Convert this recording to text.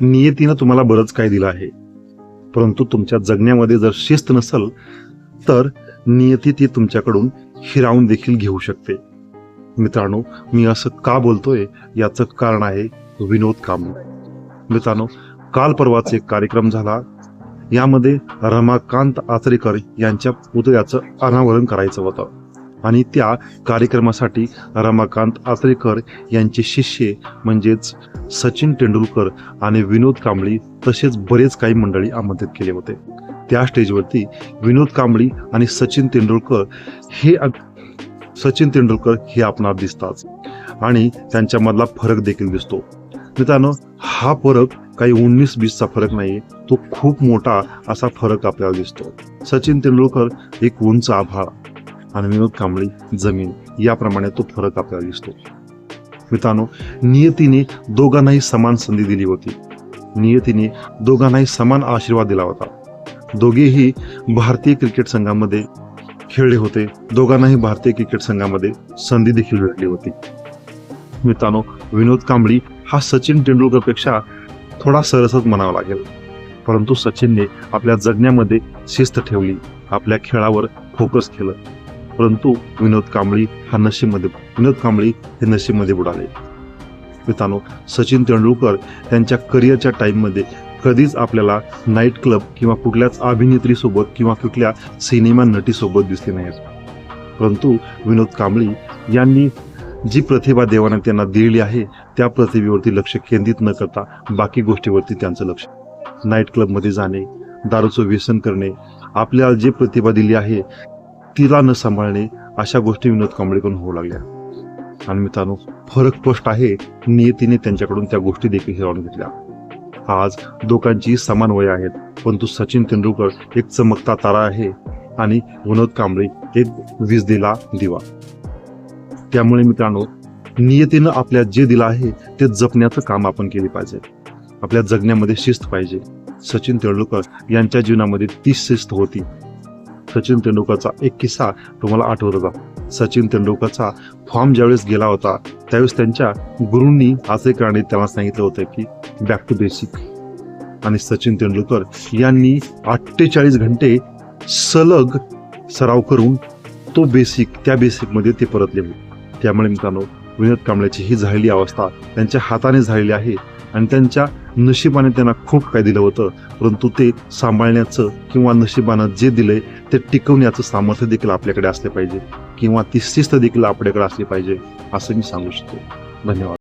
नियतीनं तुम्हाला बरंच काय दिलं आहे. परंतु तुमच्या जगण्यामध्ये जर शिस्त नसल तर नियती ती तुमच्याकडून हिरावून देखील घेऊ शकते. मित्रांनो मी असं का बोलतोय याचं कारण आहे विनोद कांबळे मित्रांनो काल परवाच एक कार्यक्रम झाला. यामध्ये रमाकांत आचरेकर यांच्या पुतळ्याचं अनावरण करायचं होतं. आणि त्या कार्यक्रमासाठी रमाकांत आचरेकर यांचे शिष्य म्हणजेच सचिन तेंडुलकर आणि विनोद कांबळी तसेच बरेच काही मंडळी आमंत्रित केले होते. त्या स्टेजवरती विनोद कांबळी आणि सचिन तेंडुलकर हे सचिन तेंडुलकर हे आपणास दिसतात आणि त्यांच्यामधला फरक देखील दिसतो. मित्रांनो हा फरक काही उन्नीस बीसचा फरक नाही तो खूप मोठा असा फरक आपल्याला दिसतो. सचिन तेंडुलकर एक उंच आभाळ आणि विनोद कांबळी जमीन. याप्रमाणे तो फरक आपल्याला दिसतो. मित्रांनो नियतीने दोघांनाही समान संधी दिली होती. नियतीने दोघांनाही समान आशीर्वाद दिला होता. दोघेही भारतीय क्रिकेट संघामध्ये खेळले होते. दोघांनाही भारतीय क्रिकेट संघामध्ये संधी देखील भेटली होती. मित्रांनो विनोद कांबळी हा सचिन तेंडुलकरपेक्षा थोडा सरसच म्हणावा लागेल. परंतु सचिनने आपल्या जगण्यामध्ये शिस्त ठेवली. आपल्या खेळावर फोकस केलं. परंतु विनोद कांबळी हा नशेमध्ये विनोद कांबळी हे नशेमध्ये बुडाले. मित्रांनो सचिन तेंडुलकर त्यांच्या करिअरच्या टाईममध्ये कधीच आपल्याला नाईट क्लब किंवा कुठल्याच अभिनेत्रीसोबत किंवा कुठल्या सिनेमा नटीसोबत दिसले नाहीत. परंतु विनोद कांबळी यांनी जी प्रतिभा देवाने त्यांना दिलेली आहे त्या प्रतिभेवरती लक्ष केंद्रित न करता बाकी गोष्टीवरती त्यांचं लक्ष. नाईट क्लबमध्ये जाणे दारूचं व्यसन करणे आपल्याला जे प्रतिभा दिली आहे तिला न सांभाळणे अशा गोष्टी विनोद कांबळेकडून होऊ लागल्या. आणि मित्रांनो फरक स्पष्ट आहे नियतीने त्यांच्याकडून त्या गोष्टी देखील हिरावून घेतल्या. आज दोघांची समान वय आहेत परंतु सचिन तेंडुलकर एक चमकता तारा आहे आणि विनोद कांबळे एक वीज दिला दिवा. त्यामुळे मित्रांनो नियतीनं आपल्या जे दिलं आहे ते जपण्याचं काम आपण केले पाहिजे. आपल्या जगण्यामध्ये शिस्त पाहिजे. सचिन तेंडुलकर यांच्या जीवनामध्ये ती शिस्त होती. सचिन तेंडुलकरचा एक किस्सा तुम्हाला आठवत होता सचिन तेंडुलकरचा फॉर्म ज्यावेळेस गेला होता त्यावेळेस त्यांच्या गुरूंनी आचरेकरांनी त्यांना सांगितलं होतं की बॅक टू बेसिक आणि सचिन तेंडुलकर यांनी अठ्ठेचाळीस घंटे सलग सराव करून तो बेसिक त्या बेसिकमध्ये ते परतले होते. त्यामुळे मित्रांनो विनोद कांबळेची ही झालेली अवस्था त्यांच्या हाताने झालेली आहे. आणि त्यांच्या नशिबाने त्यांना खूप काही दिलं होतं. परंतु ते सांभाळण्याचं किंवा नशिबानं जे दिलंय ते टिकवण्याचं सामर्थ्य देखील आपल्याकडे असले पाहिजे. किंवा ती शिस्त देखील आपल्याकडे असली पाहिजे असं मी सांगू शकतो. धन्यवाद.